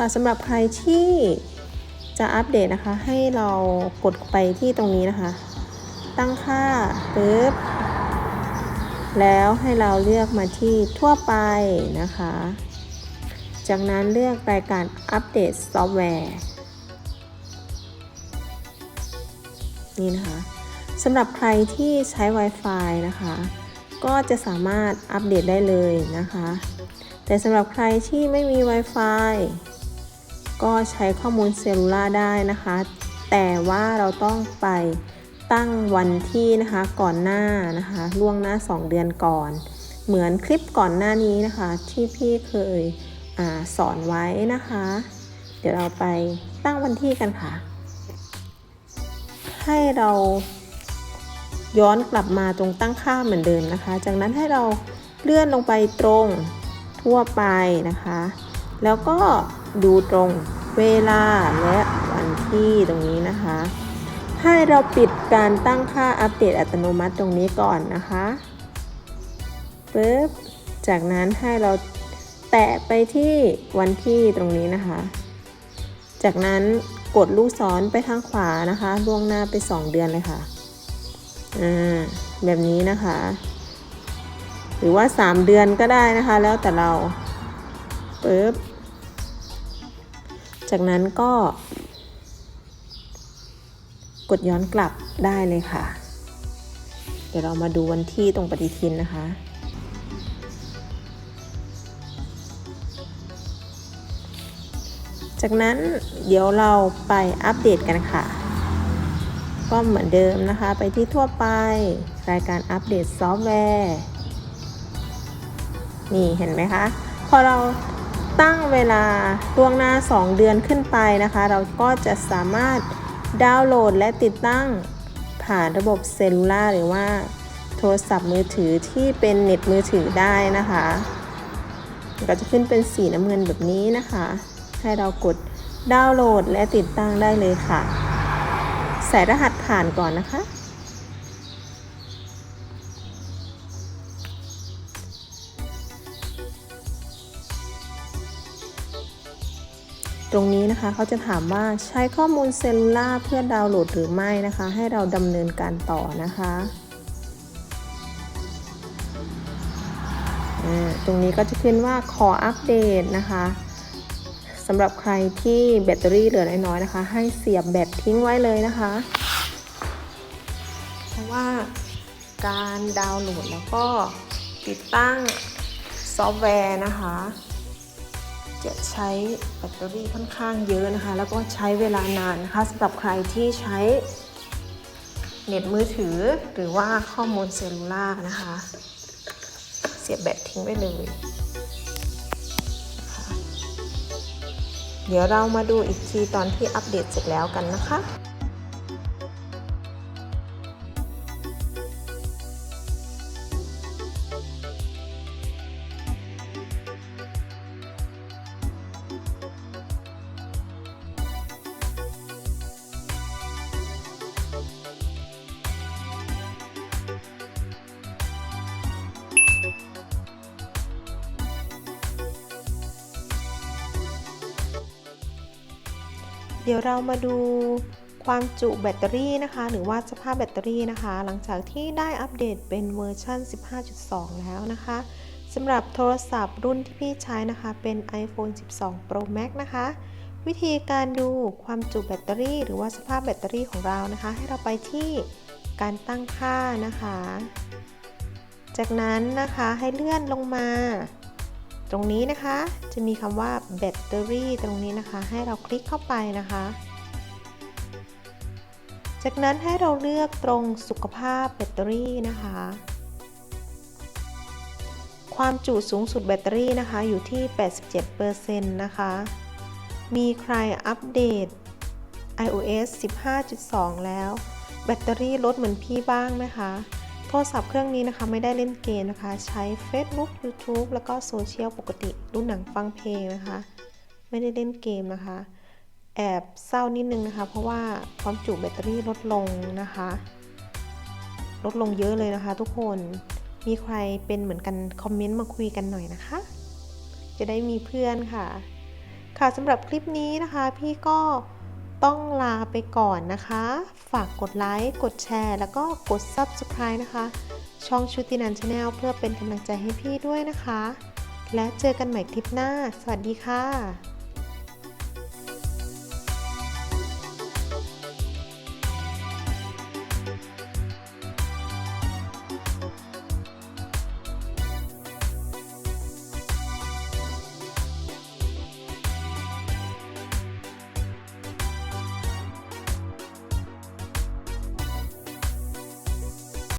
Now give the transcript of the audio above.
ค่ะสำหรับใครที่จะอัปเดตนะคะ ให้เรากดไปที่ตรงนี้นะคะ ตั้งค่าปึ๊บแล้วให้เราเลือกมาที่ทั่วไปนะคะ จากนั้นเลือกรายการอัปเดตซอฟต์แวร์นี่นะคะสำหรับใครที่ใช้ Wi-Fi นะคะ ก็จะสามารถอัปเดตได้เลยนะคะ แต่สำหรับใครที่ไม่มี Wi-Fi ก็ใช้ข้อมูลเซลลูล่าได้นะคะ แต่ว่าเราต้องไปตั้งวันที่นะคะก่อนหน้านะคะล่วงหน้า 2 เดือนก่อน เหมือนคลิปก่อนหน้านี้นะคะ ที่พี่เคยอสอนไว้นะคะ เดี๋ยวเราไปตั้งวันที่กันค่ะ ให้เราย้อนกลับมาตรงตั้งค่าเหมือนเดิมนะคะ จากนั้นให้เราเลื่อนลงไปตรงทั่วไปนะคะ แล้วก็ ดูตรงเวลาและวันที่ตรงนี้นะคะ ให้เราปิดการตั้งค่าอัปเดตอัตโนมัติตรงนี้ก่อนนะคะปึ๊บจากนั้นให้เราแตะไปที่วันที่ตรงนี้นะคะ จากนั้นกดลูกศรไปทางขวานะคะ ล่วงหน้าไป 2 เดือนเลยค่ะอ่าแบบนี้นะคะ หรือว่า 3 เดือนก็ได้นะคะ แล้วแต่เราปึ๊บ จากนั้นก็ กดย้อนกลับได้เลยค่ะ เดี๋ยวเรามาดูวันที่ตรงปฏิทินนะคะจากนั้นเดี๋ยวเราไปอัปเดตกันค่ะ ก็เหมือนเดิมนะคะ ไปที่ทั่วไป รายการอัปเดตซอฟต์แวร์ นี่เห็นไหมคะ พอเรา ตั้งเวลาล่วงหน้า 2 เดือนขึ้นไปนะคะ เราก็จะสามารถดาวน์โหลดและติดตั้งผ่านระบบเซลลูล่าหรือว่าโทรศัพท์มือถือที่เป็นเน็ตมือถือได้นะคะก็จะขึ้นเป็นสีน้ำเงินแบบนี้นะคะ ให้เรากดดาวน์โหลดและติดตั้งได้เลยค่ะ ใส่รหัสผ่านก่อนนะคะ ตรงนี้นะคะเขาจะถามว่าใช้ข้อมูลเซลลูล่าเพื่อดาวน์โหลดหรือไม่นะคะ ให้เราดำเนินการต่อนะคะตรงนี้ก็จะขึ้นว่าขออัปเดตนะคะสำหรับใครที่แบตเตอรี่เหลือน้อยๆนะคะ ให้เสียบแบตทิ้งไว้เลยนะคะ เพราะว่าการดาวน์โหลดแล้วก็ติดตั้งซอฟต์แวร์นะคะ จะใช้แบตเตอรี่ค่อนข้างเยอะนะคะ แล้วก็ใช้เวลานานนะคะสำหรับใครที่ใช้เน็ตมือถือหรือว่าข้อมูลเซลลูล่านะคะ เสียบแบตทิ้งไปเลยเดี๋ยวเรามาดูอีกทีตอนที่อัปเดตเสร็จแล้วกันนะคะ เดี๋ยวเรามาดูความจุแบตเตอรี่นะคะ หรือว่าสภาพแบตเตอรี่นะคะ หลังจากที่ได้อัปเดตเป็นเวอร์ชัน15.2 แล้วนะคะสำหรับโทรศัพท์รุ่นที่พี่ใช้นะคะ เป็น iPhone 12 Pro Max นะคะ วิธีการดูความจุแบตเตอรี่ หรือว่าสภาพแบตเตอรี่ของเรานะคะ ให้เราไปที่การตั้งค่านะคะ จากนั้นนะคะให้เลื่อนลงมา ตรงนี้นะคะ จะมีคำว่าแบตเตอรี่ตรงนี้นะคะ ให้เราคลิกเข้าไปนะคะ จากนั้นให้เราเลือกตรงสุขภาพแบตเตอรี่นะคะ ความจุสูงสุดแบตเตอรี่นะคะอยู่ที่ 87%นะคะ มีใครอัปเดต iOS 15.2 แล้ว แบตเตอรี่ลดเหมือนพี่บ้างไหมคะ โทรศัพท์เครื่องนี้นะคะไม่ได้เล่นเกมนะคะ ใช้ Facebook YouTube แล้วก็โซเชียลปกติดูหนังฟังเพลงนะคะ ไม่ได้เล่นเกมนะคะ แอบเศร้านิดนึงนะคะ เพราะว่าความจุแบตเตอรี่ลดลงนะคะ ลดลงเยอะเลยนะคะทุกคนมีใครเป็นเหมือนกันคอมเมนต์มาคุยกันหน่อยนะคะ จะได้มีเพื่อนค่ะ ค่ะสำหรับคลิปนี้นะคะ พี่ก็ ต้องลาไปก่อนนะคะ ฝากกดไลค์ กดแชร์ แล้วก็กด Subscribe นะคะ ช่องชุตินันชาแนลเพื่อเป็นกำลังใจให้พี่ด้วยนะคะ และเจอกันใหม่คลิปหน้า สวัสดีค่ะ